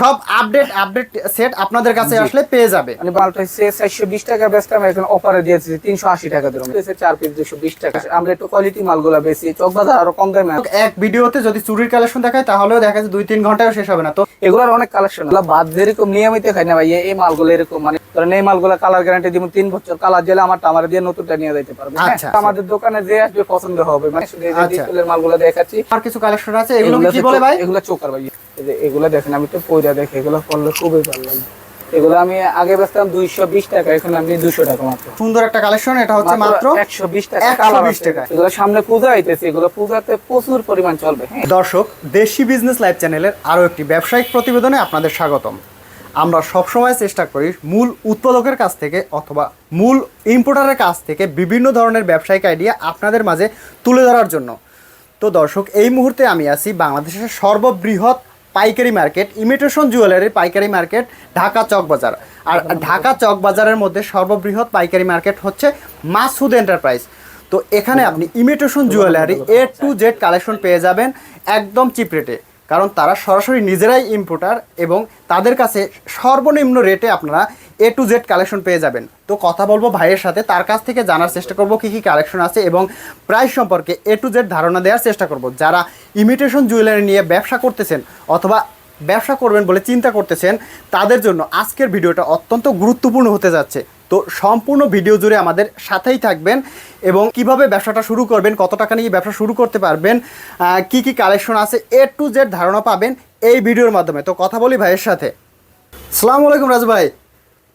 সব update update set আপনাদের কাছে আসলে পেয়ে যাবে। মানে মালটা হচ্ছে চারশো বিশ টাকা বেচতাম এখন অফারে দিয়েছি তিনশো আশি টাকা দিলাম হচ্ছে চার পিস দুশো বিশ টাকা। আমরা একটু কোয়ালিটি মালগুলো বেশি চকবাজার আরও কম দামে এক ভিডিওতে যদি চুরির কালেকশন দেখায় তাহলেও দেখা যাচ্ছে দুই তিন ঘন্টায় শেষ হবে না। তো এগুলোর অনেক কালেকশন বাদ যেরকম নিয়মিত খাই না ভাই এই- মালগুলো এরকম। মানে ধরেন এই মালগুলো কালার গ্যারান্টি দিব তিন বছর কালার দিলে আমার আমার দিয়ে নতুনটা নিয়ে যেতে পারবে। হ্যাঁ? আচ্ছা। আমাদের দোকানে যে আসবে পছন্দ হবে। মানে শুধু এই যে আচ্ছা। মালগুলো দেখাচ্ছি। আর কিছু কালেকশন আছে? এগুলো কি বলে ভাই? এগুলো চোকার ভাই এই যে এগুলো দেখেন আমি তো পয়রা দেখে এগুলো পড়লে খুবই ভালো লাগে। এগুলো আমি আগে বেচতাম দুইশো বিশ টাকা এখন আমি দুশো টাকা মাত্র। সুন্দর একটা কালেকশন এটা হচ্ছে মাত্র একশো বিশ টাকা 120 টাকা। এগুলো সামনে পূজা আইতেছে এগুলো পূজাতে প্রচুর পরিমাণ চলবে হ্যাঁ। দর্শক দেশি বিজনেস লাইভ চ্যানেলের আরও একটি ব্যবসায়িক প্রতিবেদনে আপনাদের স্বাগতম। আমরা সবসময় চেষ্টা করি মূল উৎপাদকের কাছ থেকে অথবা মূল ইম্পোর্টারের কাছ থেকে বিভিন্ন ধরনের ব্যবসায়িক আইডিয়া আপনাদের মাঝে তুলে ধরার জন্য। তো দর্শক এই মুহূর্তে আমি আছি বাংলাদেশের সর্ববৃহৎ পাইকারি মার্কেট ইমিটেশন জুয়েলারি পাইকারি মার্কেট, ঢাকা চক বাজার। আর ঢাকা চক বাজারের মধ্যে সর্ববৃহৎ পাইকারি মার্কেট হচ্ছে মাসুদ এন্টারপ্রাইজ। তো এখানে আপনি imitation jewellery A to Z collection পেয়ে যাবেন, একদম চিপ রেটে কারণ তারা সরাসরি নিজেরাই ইম্পোর্টার এবং তাদের কাছে সর্বনিম্ন রেটে আপনারা এ টু জেড কালেকশন পেয়ে যাবেন। তো কথা বলব ভাইয়ের সাথে, তার কাছ থেকে জানার চেষ্টা করব কী কী কালেকশন আছে এবং প্রাইস সম্পর্কে এ টু জেড ধারণা দেওয়ার চেষ্টা করব। যারা ইমিটেশন জুয়েলারি নিয়ে ব্যবসা করতেছেন অথবা ব্যবসা করবেন বলে চিন্তা করতেছেন, তাদের জন্য আজকের ভিডিওটা অত্যন্ত গুরুত্বপূর্ণ হতে যাচ্ছে। তো সম্পূর্ণ ভিডিও জুড়ে আমাদের সাথেই থাকবেন এবং কীভাবে ব্যবসাটা শুরু করবেন, কত টাকা নিয়ে ব্যবসা শুরু করতে পারবেন কি কি কালেকশন আছে এ টু জেড ধারণা পাবেন এই ভিডিওর মাধ্যমে। তো কথা বলি ভাইয়ের সাথে। সালামু আলাইকুম রাজু ভাই।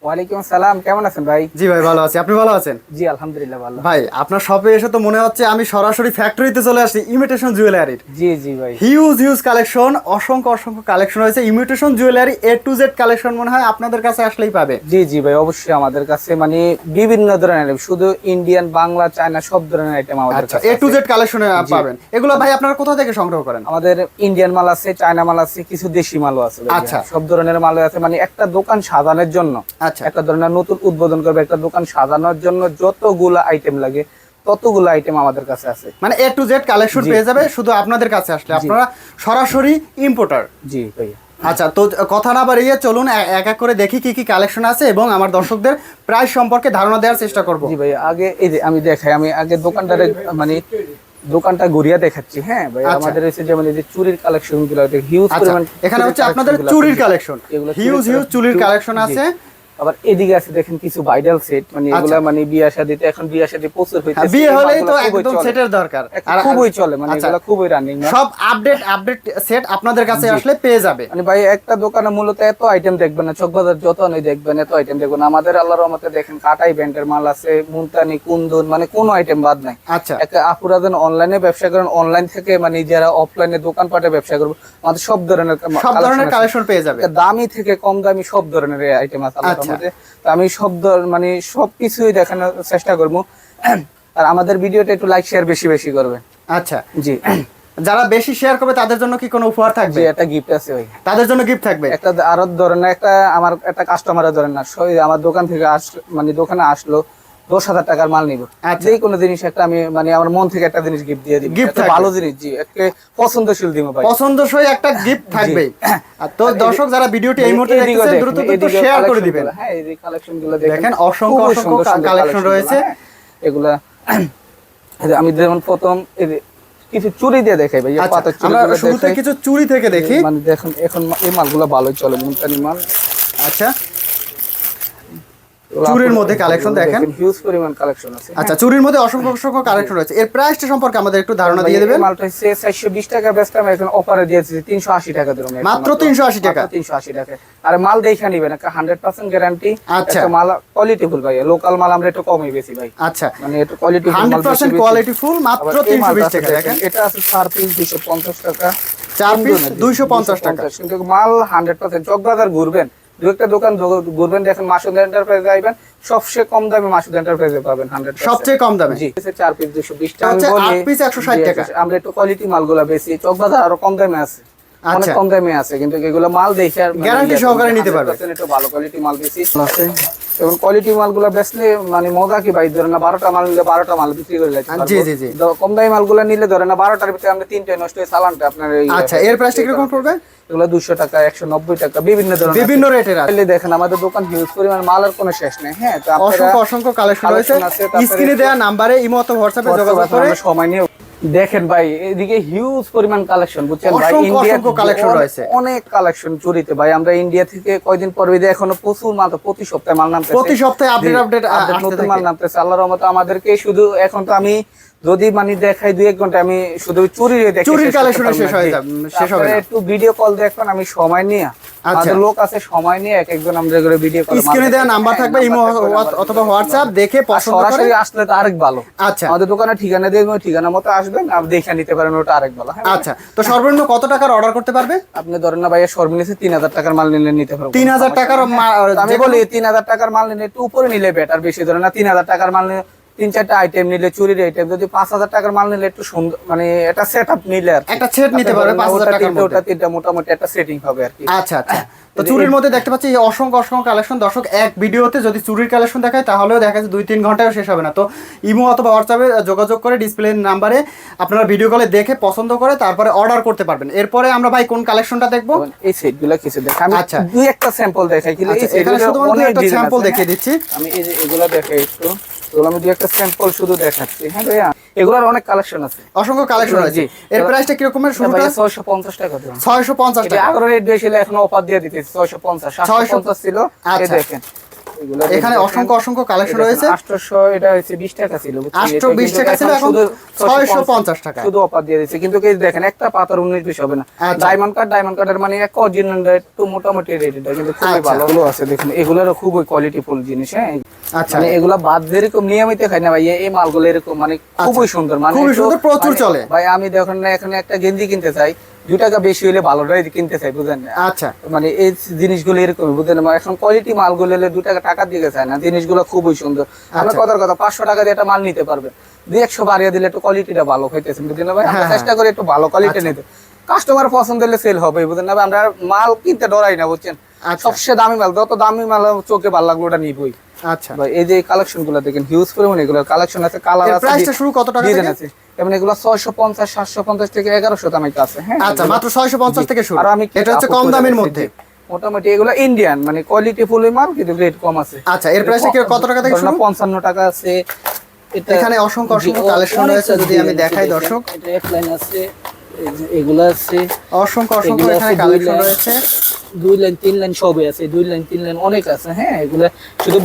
ওয়ালাইকুম সালাম কেমন আছেন ভাই? জি ভাই ভালো আছি। আপনি ভালো আছেন? জি আলহামদুলিল্লাহ ভালো। ভাই আপনার শপে এসে তো মনে হচ্ছে আমি সরাসরি ফ্যাক্টরিতে চলে আসছি ইমিটেশন জুয়েলারির জি জি ভাই। হিউজ হিউজ কালেকশন অসংখ্য অসংখ্য কালেকশন হয়েছে imitation jewellery A to Z collection মনে হয় আপনাদের কাছে আসলেই পাবে। জি জি ভাই অবশ্যই আমাদের কাছে মানে বিভিন্ন ধরনের শুধু ইন্ডিয়ান বাংলা চায়না সব ধরনের আইটেম আমাদের কাছে এ টু। জেড কালেকশনে পাবেন। এগুলো ভাই আপনারা কোথা থেকে সংগ্রহ করেন? আমাদের ইন্ডিয়ান মাল আছে চায়না মাল আছে কিছু দেশি মালও আছে আচ্ছা। সব ধরনের মাল আছে মানে একটা দোকান সাজানোর জন্য। আচ্ছা একটা ধরনের নতুন উদ্বোধন করবে একটা দোকান সাজানোর জন্য যতগুলো আইটেম লাগে ততগুলো আইটেম আমাদের কাছে আছে। মানে এ টু জেড কালেকশন পেয়ে যাবে শুধু আপনাদের কাছে আসলে। আপনারা সরাসরি ইম্পোর্টার জি ভাইয়া। আচ্ছা তো কথা না বাড়িয়ে চলুন এক এক করে দেখি কি কি কালেকশন আছে এবং আমার দর্শকদের প্রাইস সম্পর্কে ধারণা দেওয়ার চেষ্টা করব। জি ভাই আগে এই যে আমি দেখাই আমি আগে দোকানটারে মানে দোকানটা ঘুরিয়ে দেখাচ্ছি। হ্যাঁ ভাই আচ্ছা। আমাদের এসে যেমন এই যে চুরির কালেকশনগুলো হিউজ আচ্ছা পরিমাণ এখানে হচ্ছে আপনাদের চুরির কালেকশন হিউজ হিউজ চুরির কালেকশন আছে। আবার এদিকে আছে দেখেন কিছু ভাইরাল সেট মানে আচ্ছা। এগুলা মানে বিয়া শাদিতে এখন বিয়া শাদি প্রচুর হইতেছে হ্যাঁ, বিয়ে হলেই তো একদম সেটের দরকার। এখন খুবই চলে মানে আচ্ছা। এগুলা খুবই রানিং সব আপডেট আপডেট সেট আপনাদের কাছে আসলে পেয়ে যাবে। মানে ভাই একটা দোকানে মূলত এত আইটেম দেখবেন না চকবাজার যত নেই দেখবেন এত আইটেম দেখবেন আমাদের আল্লাহর রহমতে দেখেন কাটাই ব্যান্ডের মাল আছে কুন্দন মানে কোনো আইটেম বাদ নাই। আচ্ছা। একটা আপুরা যেন অনলাইনে ব্যবসা করেন অনলাইন থেকে মানে যারা অফলাইনে দোকানপাটে ব্যবসা করবে আমাদের সব ধরনের সব ধরনের কালেকশন পেয়ে যাবে। দামি থেকে কম দামি সব ধরনের আইটেম আছে আচ্ছা। আমি সব মানে সব কিছুই দেখানোর চেষ্টা করব। আর আমাদের ভিডিওটা একটু লাইক শেয়ার বেশি বেশি করবেন আচ্ছা। জি। যারা বেশি শেয়ার করবে তাদের জন্য কি কোনো উপহার থাকবে? একটা গিফট আছে ভাই তাদের জন্য গিফট থাকবে? একটা আরও ধরেন একটা আমার একটা কাস্টমারের ধরেন না আমার দোকান থেকে আস মানে দোকানে আসলো। দশ হাজার টাকার মাল নিব। আচ্ছা। যে কোনো জিনিস একটা আমি মানে আমার মন থেকে একটা জিনিস গিফট দিয়ে দিব। থাকবে। ভালো জিনিস জি একটা পছন্দশীল দিব ভাই। পছন্দসই একটা গিফট থাকবেই আর তো দর্শক যারা ভিডিওটি এই মুহূর্তে দেখেন, দ্রুত দ্রুত শেয়ার করে দিবেন। হ্যাঁ এই কালেকশন দেখেন, অসংখ্য অসংখ্য collection রয়েছে। হ্যাঁ। এগুলা আমি যেমন প্রথম কিছু চুরি দিয়ে দেখাই ভাই আচ্ছা পাতার আমরা চুড়িগুলো শুরুতে কিছু চুরি থেকে দেখি। মানে দেখুন এখন এই মালগুলো ভালোই চলে মুলতানি মাল। আচ্ছা চুরির মধ্যে collection দেখেন। হিউজ পরিমাণ কালেকশন আছে। আচ্ছা চুরির মধ্যে অসংখ্য অসংখ্য কালেকশন রয়েছে। এর প্রাইসটা সম্পর্কে আমাদের একটু ধারণা দিয়ে দেবেন? মালটা হচ্ছে চারশো বিশ টাকা বেচতাম এখন অফারে দিয়েছি তিনশো আশি টাকা দিলাম মাত্র 380 টাকা? তিনশো আশি টাকা। আর মাল দেখে নিবেন একটা হান্ড্রেড পার্সেন্ট গ্যারান্টি আচ্ছা। মাল কোয়ালিটি ফুল ভাই লোকাল মাল আমরা একটু কমই বেশি ভাই। আচ্ছা। মানে quality hundred percent quality full মাত্র তিনশো বিশ টাকা দেখেন এটা আছে চার পিস দুইশো পঞ্চাশ টাকা। চার piece তিন 250 টাকা। কিন্তু মাল হান্ড্রেড পার্সেন্ট চকবাজার ঘুরবেন। দু একটা দোকান ঘুরবেন দেখেন মাসুদ এন্টারপ্রাইজে আইবেন সবচেয়ে কম দামে মাসুদ এন্টারপ্রাইজে পাবেন হান্ড্রেড সবচেয়ে কম দামে? জি চার পিস টাকা। হচ্ছে আমি বলি, 160 টাকা। আমরা একটু কোয়ালিটি মালগুলো বেশি চকবাজার আরও কম দামে আছে। অনেক আচ্ছা। কম দামে আছে কিন্তু এগুলো মাল দেখে আর মানে ইয়ে সহকারে নিতে পারবে। 100% একটু ভালো কোয়ালিটি মাল বেশি। আছে এবং কোয়ালিটি মালগুলো বেচলে মানে মজা কি ভাই? ধরে না বারোটা মাল নিলে বারোটা মাল বিক্রি করে যাচ্ছে জি, জি, জি। কম দামি মালগুলো নিলে ধরে না বারোটার ভিতরে আমরা তিনটে নষ্ট হয়ে চালানটা আপনার আচ্ছা এর প্রাইসটা কীরকম পড়বে? এগুলো দুশো টাকা একশো নব্বই টাকা বিভিন্ন ধরনের বিভিন্ন রেটের আছে। দেখেন আমাদের দোকান হিউজ পরিমাণ কোনো শেষ নেই হ্যাঁ? তো অসংখ্য অসংখ্য কালেকশন রয়েছে। স্ক্রিনে দেওয়া নাম্বারে ইমো অথবা হোয়াটসঅ্যাপে যোগাযোগ করে। সময় নিয়ে দেখেন ভাই এদিকে হিউজ পরিমাণ কালেকশন বুঝছেন ভাই? ইন্ডিয়া রয়েছে। অনেক কালেকশন চুরিতে ভাই। আমরা ইন্ডিয়া থেকে কয়দিন পর বিদে এখনও প্রচুর মাল প্রতি সপ্তাহে মাল নামতেছে। প্রতি সপ্তাহে আপডেট আপডেট নতুন মাল নামতেছে। আল্লাহর রহমতে আমাদেরকে শুধু এখন তো আমি যদি মানে দেখাই দুই এক ঘণ্টা আমি শুধু চুরি চুরির পারব শেষ হয়ে যাবে, শেষ হবে একটু ভিডিও কল দেখবেন আমি সময় নিয়ে আচ্ছা। লোক আছে সময় নিয়ে এক একজন আমরা করে ভিডিও কল স্ক্রিনে দেওয়া নাম্বার থাকবে ইমো অথবা হোয়াটসঅ্যাপ দেখে পছন্দ করে। সরাসরি আসলে তো আরেক ভালো আচ্ছা। আমাদের দোকানে ঠিকানা দিয়ে ঠিকানা মতো আসবেন আপনি দেখে নিতে পারেন ওটা আরেক ভালো হ্যাঁ? আচ্ছা তো সর্বনিম্ন কত টাকার অর্ডার করতে পারবে? আপনি ধরেন না ভাইয়া সর্বনিম্ন তিন হাজার টাকার মাল নিলে নিতে পারব। তিন হাজার টাকার মা- আমি বলি তিন হাজার টাকার মাল নিলে একটু উপরে নিলে বেটার বেশি ধরে না তিন হাজার টাকার মাল নিলে তিন চারটা আইটেম নিলে চুরির আইটেম যদি পাঁচ হাজার টাকার মাল নিলে একটু সুন্দর মানে এটা সেট আপ নিলে আর একটা set নিতে পারবে 5,000 ওটা টাকার মধ্যে। ওটা তিনটা মোটামুটি একটা সেটিং হবে আর কি। আচ্ছা আচ্ছা। তো চুরির মধ্যে দেখতে পাচ্ছি অসংখ্য অসংখ্য কালেকশন দর্শক এক ভিডিওতে যদি চুরির কালেকশন দেখায় তাহলেও দেখা যাচ্ছে দুই তিন ঘন্টায় শেষ হবে না। তো ইমো অথবা হোয়াটসঅ্যাপে যোগাযোগ করে ডিসপ্লে নাম্বারে আপনারা ভিডিও কলে দেখে পছন্দ করে তারপরে অর্ডার করতে পারবেন। এরপরে আমরা ভাই কোন কালেকশনটা দেখব? এই সেটগুলা কিছু দেখ। আমি আচ্ছা। দুই একটা স্যাম্পল দেখাই কিন্তু আচ্ছা, এখানে শুধুমাত্র একটা স্যাম্পল দেখিয়ে। দিচ্ছি। আমি এই যে এগুলা দেখাই একটু। এগুলো আমি দুই একটা স্যাম্পল শুধু দেখাচ্ছি। হ্যাঁ ভাইয়া? এগুলার অনেক কালেকশন আছে। অসংখ্য কালেকশন আছে। এর প্রাইসটা কিরকমের শুরুটা ভাইয়া ছয়শো পঞ্চাশ টাকা দেবেন ছয়শো টাকা। আগের রেট বেশি এখন অফার দিয়ে দিতেছি ছিল। এই আচ্ছা। দেখেন। এখানে অসংখ্য অসংখ্য কালেকশন রয়েছে। আটশোশো এটা হচ্ছে বিশ টাকা ছিল বুঝছেন? আটশো এটা বিশ কিন্তু টাকা ছিল, এখন 650 টাকা। শুধু অফার দিয়ে দিচ্ছে। কিন্তু এই দেখেন একটা পাতার উনিশ বিশ হবে না। ডায়মন্ড কার্ড ডায়মন্ড কার্ডের মানে এক অরিজিনাল মোটামুটি রেট এটা কিন্তু খুবই আচ্ছা। ভালো। ভালো আছে দেখুন। এগুলোরও খুবই কোয়ালিটি ফুল জিনিস হ্যাঁ? আচ্ছা। মানে এগুলা বাদ যেরকম নিয়মিত খাই না ভাই এই- এই মালগুলো এরকম মানে খুবই সুন্দর মানে খুবই সুন্দর, প্রচুর মানে- চলে। ভাই আমি দেখুন না এখানে একটা গেঞ্জি কিনতে চাই দুই টাকা বেশি হলে ভালোটাই কিনতে চাই বুঝেন আচ্ছা। মানে এই জিনিসগুলো এরকম বুঝলেন এখন কোয়ালিটি মালগুলো হলে দু টাকা টাকা দিকে চায় না জিনিসগুলো খুবই সুন্দর। আমরা আচ্ছা। কথার কথা পাঁচশো টাকা দিয়ে একটা মাল নিতে পারবেন। দুই একশো বাড়িয়ে দিলে একটু কোয়ালিটিটা ভালো বুঝলেন ভাই? আমরা হ্যাঁ, চেষ্টা করি একটু ভালো কোয়ালিটি নিতে। কাস্টমার পছন্দ হলে সেল হবে বুঝলেন না ভাই? আমরা মাল কিনতে ডরাই না বুঝছেন? আচ্ছা। সবচেয়ে দামি মাল যত দামি মাল চোখে ভালো লাগল ওটা নিবই। আচ্ছা। ভাই এই যে কালেকশনগুলো দেখেন হিউজ পরিমাণ এগুলো কালেকশন আছে কালার আছে প্রাইসটা শুরু কত টাকা থেকে? আছে যেমন এগুলো ছয়শো পঞ্চাশ সাতশো পঞ্চাশ থেকে এগারোশো দামের কাছে হ্যাঁ? আচ্ছা মাত্র ছয়শো পঞ্চাশ থেকে শুরু। আর আমি এটা হচ্ছে কম দামের মধ্যে। মোটামুটি এগুলো ইন্ডিয়ান মানে কোয়ালিটি ফুল মাল কিন্তু রেট কম আছে। আচ্ছা এর প্রাইসটা কি কত টাকা থেকে শুরু? না পঞ্চান্ন টাকা আছে এখানে অসংখ্য অসংখ্য কালেকশন রয়েছে যদি আমি দেখাই দর্শক। এটা এক লাইন আছে এগুলো আছে অসংখ্য অসংখ্য এখানে আছে কালেকশন রয়েছে। দুই লাইন তিন লাইন সবই আছে দুই লাইন তিন লাইন অনেক আছে হ্যাঁ এগুলা শুধু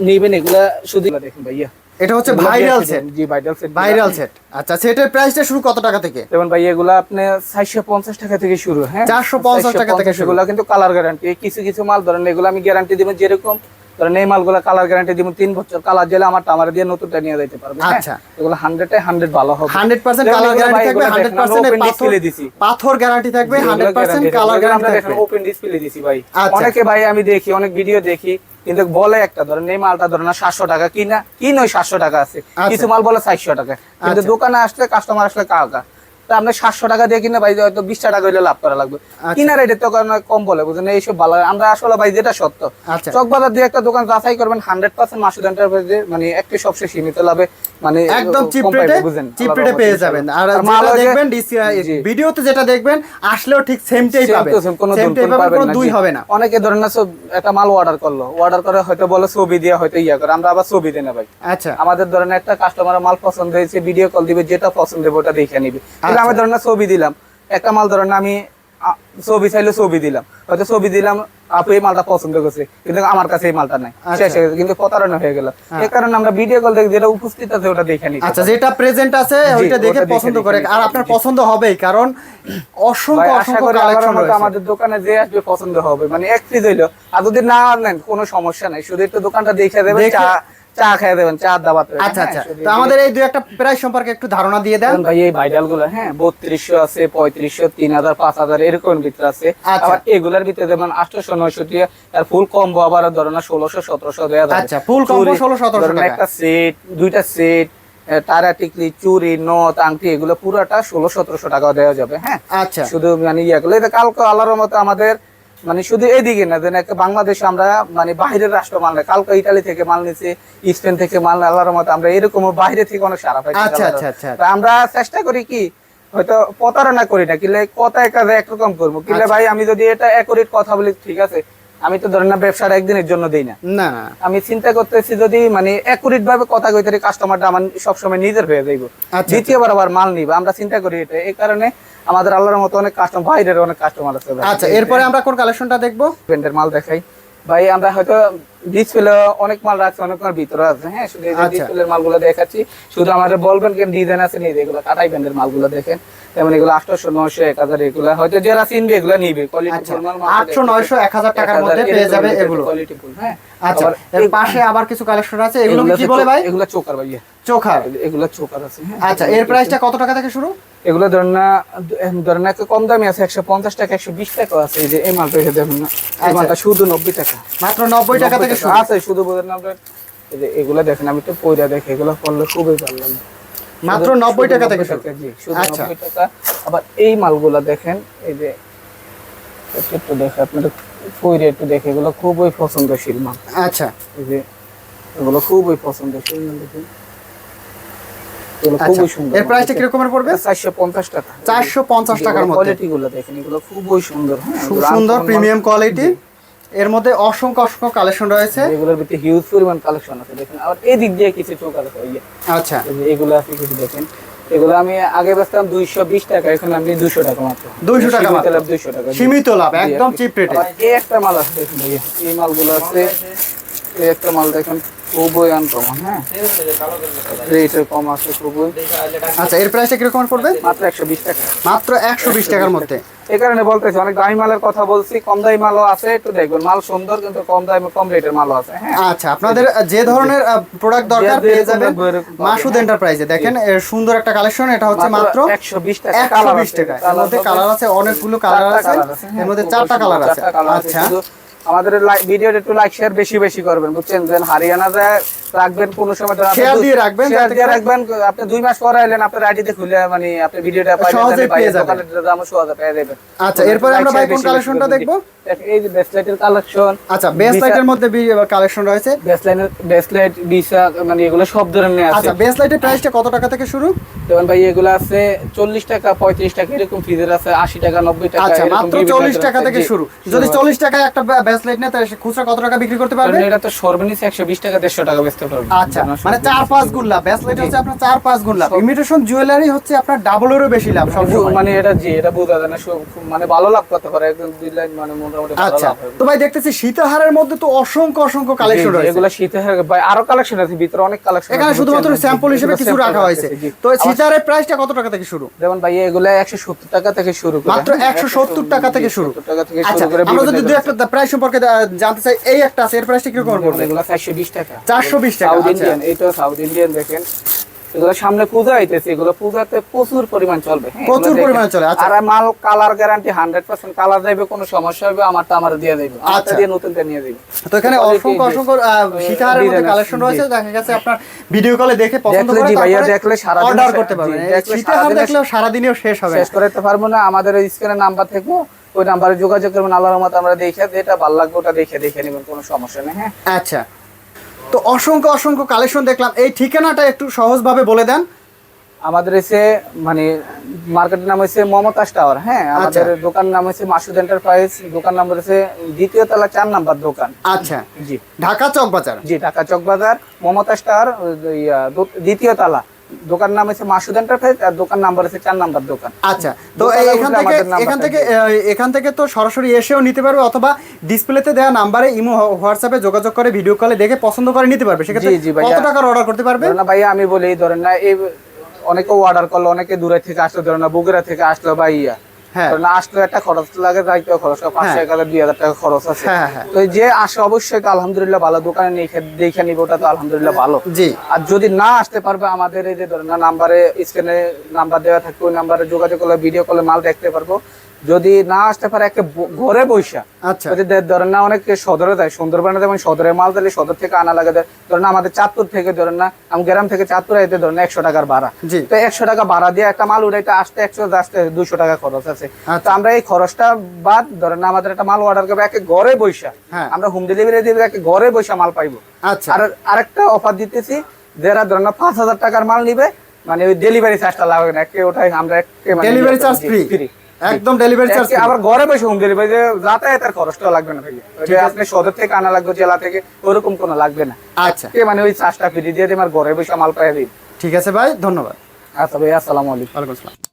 নেবেন এগুলা শুধু দেখেন ভাইয়া। এটা হচ্ছে ভাইরাল সেট জি ভাইরাল সেট ভাইরাল সেট আচ্ছা সেটের প্রাইসটা শুরু কত টাকা থেকে? যেমন ভাই এগুলা আপনি চারশো পঞ্চাশ টাকা থেকে শুরু হ্যাঁ? 450 টাকা থেকে শুরু। কিন্তু কালার গ্যারান্টি কিছু কিছু মাল ধরেন এগুলো আমি গ্যারান্টি দিবেন যেরকম ধরেন এই মালগুলো কালার গ্যারান্টি দিব তিন বছর কালার আমার আমার দিয়ে নতুনটা নিয়ে যেতে পারবে হ্যাঁ? আচ্ছা। এগুলো হান্ড্রেডে হান্ড্রেড ভালো হবে হান্ড্রেড পার্সেন্ট কালার গ্যারান্টি থাকবে হান্ড্রেড পার্সেন্ট দিছি। পাথর গ্যারান্টি থাকবে হান্ড্রেড পার্সেন্ট কালার গ্যারান্টি থাকবে ওপেন ডিসপ্লে দিছি ভাই আচ্ছা। অনেকে ভাই আমি দেখি অনেক ভিডিও দেখি কিন্তু বলে একটা ধরেন এই মালটা ধরেন সাতশো টাকা কিনা কিন ওই সাতশো টাকা আছে আচ্ছা। কিছু মাল বলে চারশো টাকা কিন্তু আচ্ছা। দোকানে আসলে কাস্টমার আসলে কাকা তা আপনি সাতশো টাকা দিয়ে কিনে ভাই হয়তো বিশ টাকা হইলে লাভ করা লাগবে। আচ্ছা। কিনা রেটে তো কম বলে বুঝলেন? এইসব ভালো আমরা আসলে ভাই যেটা সত্য আচ্ছা। চক বাজার দিয়ে একটা দোকান যাচাই করবেন হান্ড্রেড পার্সেন্ট মাসুদ এন্টারপ্রাইজে মানে একটি সবচেয়ে সীমিত লাভে মানে একদম চিপ রেটে চিপ রেটে পেয়ে যাবেন। আর আর যেটা দেখবেন ভিডিওতে যেটা দেখবেন আসলেও ঠিক সেমটাই পাবেন। to same, কোনো সেমটাই পাবেন পাবেন কোনো দুই হবে না। অনেকে ধরেন না একটা মাল অর্ডার করল। অর্ডার করে হয়তো বলে ছবি দিয়ে হয়তো ইয়া করে। আমরা আবার ছবি দেয় না ভাই। আচ্ছা। আমাদের ধরেন একটা কাস্টমার মাল পছন্দ হয়েছে ভিডিও কল দিবে যেটা পছন্দ হবে ওটা দেখে নিবে। আচ্ছা। আমি ধরেন না ছবি দিলাম। একটা মাল ধরেন আমি ছবি চাইলে ছবি দিলাম। হয়তো ছবি দিলাম আপু এই মালটা পছন্দ করছে কিন্তু আমার কাছে এই মালটা নাই। আচ্ছা। শেষ হয়ে গেছে, কিন্তু প্রতারণা হয়ে গেল। এই কারণে আমরা ভিডিও কল দেখি যেটা উপস্থিত আছে ওটা দেখে নিই। আচ্ছা যেটা প্রেজেন্ট আছে ওইটা দেখে পছন্দ করে। আর আপনার পছন্দ হবেই কারণ অসংখ্য অসংখ্য কালেকশন রয়েছে। আমাদের দোকানে যে আসবে পছন্দ হবে। মানে এক পিস হইল। আর যদি না নেন কোনো সমস্যা নাই। শুধু একটু দোকানটা দেখে দেবেন চা খেয়ে দেবেন চা দাবাত আচ্ছা আচ্ছা। তো আমাদের এই দুই একটা প্রাইস সম্পর্কে একটু ধারণা দিয়ে দেন। ভাই এই ভাইরালগুলো হ্যাঁ বত্রিশশো আছে পঁয়ত্রিশশো তিন হাজার পাঁচ হাজার এরকম ভিতরে আছে। আচ্ছা। আবার এগুলার ভিতরে যেমন আটশোশো নয়শো টাকা আর ফুল কম্বো আবার ধরেন ষোলোশো সতেরোশো দেওয়া আচ্ছা, চুড়ি, 1600 ধরেন টাকা। একটা সেট দুইটা সেট তারা টিকলি চুরি নথ আংটি এগুলো পুরাটা ষোলো সতেরোশো টাকা দেওয়া যাবে হ্যাঁ। আচ্ছা। শুধু মানে ইয়ে করলে কালকে আল্লাহর মতো আমাদের মানে শুধু এদিকে না একটা বাংলাদেশে আমরা মানে বাইরের রাষ্ট্র মাল নেই কালকে ইটালি থেকে মাল নিছি স্পেন থেকে মাল আল্লাহর মতো আমরা এরকম বাইরে থেকে অনেক সারা পাই আচ্ছা, আচ্ছা, আচ্ছা। আমরা চেষ্টা করি কি হয়তো প্রতারণা করি না কিলে কথায় কাজে একরকম করব কিলে। ভাই আমি যদি এটা একরিট কথা বলি ঠিক আছে আমি তো ধরেন না ব্যবসার একদিনের জন্য দিই না। না আমি চিন্তা করতেছি যদি মানে একুরেট ভাবে কথা কইতে কাস্টমারটা আমার সবসময় নিজের হয়ে যাইব। আচ্ছা। দ্বিতীয়বার আবার মাল নিব আমরা চিন্তা করি এটা। এই কারণে আমাদের আল্লাহর মতো অনেক কাস্টমার বাইরের অনেক কাস্টমার আছে আচ্ছা এরপরে আমরা কোন কালেকশনটা দেখব? ব্র্যান্ডের মাল দেখাই। ভাই আমরা হয়তো ডিসপ্লে অনেক মাল রাখছি অনেক মাল ভিতরে আছে হ্যাঁ? শুধু আচ্ছা। ডিসপ্লের মালগুলো দেখাচ্ছি। শুধু আমাদের বলবেন কেন ডিজাইন আছে নিয়ে এগুলো কাটাই ব্র্যান্ডের মালগুলো দেখেন। এগুলো আটশো নয়শো এক হাজার এগুলো। হয়তো যারা চিনবে এগুলো নিবে। আচ্ছা আটশো নয়শো এক হাজার টাকার মধ্যে পেয়ে যাবে এগুলো। কোয়ালিটি ফুল হ্যাঁ। আচ্ছা এর পাশে আবার কিছু কালেকশন আছে? এগুলো কি বলে ভাই? এগুলো চোকার ভাই চোখার। এগুলো চোকার আছে হ্যাঁ। আচ্ছা এর প্রাইসটা কত টাকা থেকে শুরু? এগুলো ধরেন না ধরেন না কম দামি আছে একশো পঞ্চাশ টাকা একশো বিশ টাকা আছে। এই যে এই মালটা এসে দেখুন না এই আচ্ছা। মালটা শুধু নব্বই টাকা। মাত্র নব্বই টাকা থেকে আছে শুধু বোঝেন না আপনার এগুলো দেখেন আমি তো পয়রা দেখে এগুলো করলে খুবই ভালো লাগে। মাত্র শুধু- নব্বই শুধু টাকা থেকে 90 শুরু। আচ্ছা। 90 টাকা। আবার এই মালগুলো দেখেন এই যে একটু দেখে আপনাদের পয়রা একটু দেখে এগুলো খুবই পছন্দশীল মাল। আচ্ছা। এই যে এগুলো খুবই পছন্দশীল মাল দেখুন। আচ্ছা। খুবই সুন্দর এর প্রাইসটা কিরকমের পড়বে? চারশো পঞ্চাশ টাকা। চারশো পঞ্চাশ টাকার মধ্যে। কোয়ালিটি গুলো দেখেন এগুলো খুবই সুন্দর হ্যাঁ। খুব সুন্দর প্রিমিয়াম কোয়ালিটি এর মধ্যে অসংখ্য অসংখ্য কালেকশন রয়েছে। এগুলোর ভিতরে হিউজ পরিমাণ কালেকশন আছে দেখেন। আর এই দিক দিয়ে কিছু চোখ আছে আচ্ছা। এগুলো আপনি কিছু দেখেন। এগুলো আমি আগে বেচতাম দুইশো বিশ টাকা এখন আমি দুশো টাকা মাত্র। 200 টাকা মাত্র। দুইশো টাকা। সীমিত লাভ একদম চিপ রেটে এই একটা মাল আছে দেখুন এই মালগুলো আছে এই একটা মাল দেখেন। খুবই আনকমন হ্যাঁ? রেটে কম আছে খুবই। আচ্ছা এর প্রাইসটা কীরকম পড়বে? মাত্র একশো বিশ টাকা। মাত্র একশো বিশ টাকার মধ্যে। এই কারণে বলতেছি অনেক দামি মালের কথা বলছি কম দামি মালও আছে একটু দেখবেন মাল সুন্দর কিন্তু কম দামি কম রেটের মালও আছে হ্যাঁ? আচ্ছা আপনাদের যে ধরনের প্রোডাক্ট দরকার পেয়ে যাবেন মাসুদ হ্যাঁ। এন্টারপ্রাইজে দেখেন সুন্দর একটা কালেকশন এটা হচ্ছে মাত্র একশো বিশ টাকা একশো কালার বিশ আছে, টাকা এর কালার মধ্যে কালার আছে অনেকগুলো কালার আছে। এর মধ্যে চারটা কালার আছে। আচ্ছা। আমাদের ভিডিওটা একটু লাইক শেয়ার বেশি বেশি করবেন বুঝছেন যেন হারিয়ানা যায় রাখবেন কোনো সময় দিয়ে রাখবেন, দিয়ে রাখবেন আপনি দুই মাস পরে এলেন আপনার আইডিতে খুলে মানে আপনি ভিডিওটা পাইলে পেয়ে যাবেন। সহজে পেয়ে যাবেন আচ্ছা, এরপরে আমরা ভাই কোন কালেকশনটা দেখব? এই যে ব্রেসলেটের কালেকশন আচ্ছা বেস মধ্যে কালেকশন রয়েছে? ব্রেসলাইটের ব্রেসলেট বিসা মানে এগুলো সব ধরনের আছে। আচ্ছা বেস প্রাইসটা কত টাকা থেকে শুরু? যেমন ভাই এগুলো আছে চল্লিশ টাকা পঁয়ত্রিশ টাকা এরকম ফিজের আছে আশি টাকা নব্বই টাকা আচ্ছা মাত্র বিভিন্ন চল্লিশ ধরনের টাকা থেকে শুরু। যদি আছে। চল্লিশ টাকায় একটা বেস নেয় তাহলে খুচরা কত টাকা বিক্রি করতে পারবে? এটা তো সর্বনিম্ন টাকা দেড়শো টাকা বেচতে পারবে। আচ্ছা মানে চার পাঁচ গুণ লাভ। হচ্ছে আপনার চার পাঁচ গুণ লাভ। ইমিটেশন জুয়েলারি হচ্ছে আপনার ডাবলেরও বেশি লাভ মানে এটা জি এটা বোঝা যায় না মানে ভালো লাভ করতে পারে। একদম দুই লাইন মানে মোটামুটি আচ্ছা তো ভাই দেখতেছি সীতাহারের মধ্যে তো অসংখ্য অসংখ্য কালেকশন রয়েছে। এগুলো শীতে ভাই আরও কালেকশন আছে ভিতরে অনেক কালেকশন এখানে শুধুমাত্র স্যাম্পল হিসেবে কিছু রাখা হয়েছে। তো সীতাহারের প্রাইসটা কত টাকা থেকে শুরু? যেমন ভাই এগুলো একশো সত্তর টাকা থেকে শুরু মাত্র হ্যাঁ, 170 টাকা থেকে শুরু। টাকা থেকে আচ্ছা শুরু করে আমরা যদি বিভিন্ন দু একটা প্রাইস সম্পর্কে জানতে চাই এই একটা আছে এর প্রাইসটা কীরকম যেমন পড়বে? এগুলো চারশো বিশ টাকা। 420 টাকা, সাউথ আচ্ছা। ইন্ডিয়ান এটা সাউথ ইন্ডিয়ান দেখেন। এগুলো সামনে পূজা আইতেছে এগুলো পূজাতে প্রচুর পরিমাণ চলবে। হ্যাঁ, প্রচুর। পরিমাণে চলে, আচ্ছা। আর মাল colour guarantee hundred percent colour যাবে কোনো সমস্যা হবে আমারটা আমার দিয়ে দেবে আচ্ছা। দিয়ে নতুনটা নিয়ে দেবে। তো এখানে অসংখ্য অসংখ্য সীতাহারের মধ্যে কালেকশন রয়েছে দেখা গেছে আপনার ভিডিও কলে দেখে পছন্দ করে জি ভাইয়া, দেখলে সারাদিনে অর্ডার করতে পারবেন। সীতাহার দেখলেও সারাদিনেও শেষ হবে। শেষ করতে পারব না আমাদের ওই স্ক্রিনে নাম্বার থেকে ওই নাম্বারে যোগাযোগ করবেন আল্লাহর মতো আমরা দেখে যেটা ভালো লাগবে ওটা দেখে দেখে নেবেন কোনো সমস্যা নেই হ্যাঁ। আচ্ছা। তো অসংখ্য অসংখ্য কালেকশন দেখলাম। এই ঠিকানাটা একটু সহজভাবে বলে দেন। আমাদের এসে মানে মার্কেটের নাম হচ্ছে মমতাজ টাওয়ার হ্যাঁ? আমাদের আচ্ছা। দোকান নাম হচ্ছে মাসুদ এন্টারপ্রাইজ দোকান নাম্বার হচ্ছে দ্বিতীয় তলা চার নাম্বার দোকান। আচ্ছা। জি। ঢাকা চক বাজার জি ঢাকা চক বাজার মমতাজ টাওয়ার দ্বিতীয় তলা। দোকান নাম হচ্ছে মাসুদ এন্টারপ্রাইজ আর দোকান নাম্বার হচ্ছে চার নাম্বার দোকান। আচ্ছা তো এখান থেকে এখান থেকে এখান থেকে তো সরাসরি এসেও নিতে পারবে অথবা ডিসপ্লেতে দেওয়া নাম্বারে ইমো হোয়াটসঅ্যাপে যোগাযোগ করে ভিডিও কলে দেখে পছন্দ করে নিতে পারবে। সেক্ষেত্রে। কত টাকার অর্ডার করতে পারবে? না ভাইয়া আমি বলি ধরেন না এই অনেকে অর্ডার করল অনেকে দূরে থেকে আসলো ধরেন না বগুড়া থেকে আসলো বা ইয়া হ্যাঁ। একটা খরচ লাগে যাইতেও খরচ পাঁচশো হ্যাঁ। দুই হাজার টাকা খরচ আছে হ্যাঁ। তো যে আসে অবশ্যই আলহামদুলিল্লাহ ভালো দোকানে নিয়ে দেখে নিবো ওটা তো আলহামদুলিল্লাহ ভালো জি আর যদি না আসতে পারবে আমাদের এই যে ধরেন নাম্বারে স্ক্রিনে নাম্বার দেওয়া থাকবে ওই নাম্বারে যোগাযোগ করলে ভিডিও কলে মাল দেখতে পারব যদি না আসতে পারে একটা ঘরে বৈশা। আচ্ছা। যদি ধরেন না অনেক সদরে দেয় সুন্দরবনে যেমন সদরে মাল দিলে সদর থেকে আনা লাগে। দেয়। ধরেন আমাদের চাঁদপুর থেকে ধরেন না আমি গ্রাম থেকে চাঁদপুর আইতে ধরেন একশো টাকার ভাড়া। তো একশো টাকা ভাড়া দিয়ে একটা মাল উঠাইতে আসতে একশো আসতে দুশো টাকা খরচ আছে। আচ্ছা। তো আমরা এই খরচটা বাদ ধরেন না আমাদের একটা মাল অর্ডার করব একে ঘরে বৈশা। হ্যাঁ। আমরা হোম ডেলিভারি দিলে একে ঘরে বৈশা মাল পাইবো। আচ্ছা। আর আরেকটা অফার দিতেছি যারা ধরেন না পাঁচ হাজার টাকার মাল নিবে মানে ওই ডেলিভারি চার্জটা লাগবে না একে ওটাই আমরা ডেলিভারি চার্জ ফ্রি। একদম ডেলিভারি চার্জ আবার ঘরে বসে হোম ডেলিভারি যাতায়াতের খরচটা লাগবে না ভাই আপনি সদর থেকে আনা লাগবে জেলা থেকে ওরকম কোনো লাগবে না। আচ্ছা। মানে ওই চার্জটা ফ্রি দিয়ে আমার ঘরে বসে মাল পাই দিন। ঠিক আছে ভাই ধন্যবাদ। আচ্ছা ভাই আসসালামু আলাইকুম। ওয়ালাইকুম আসসালাম।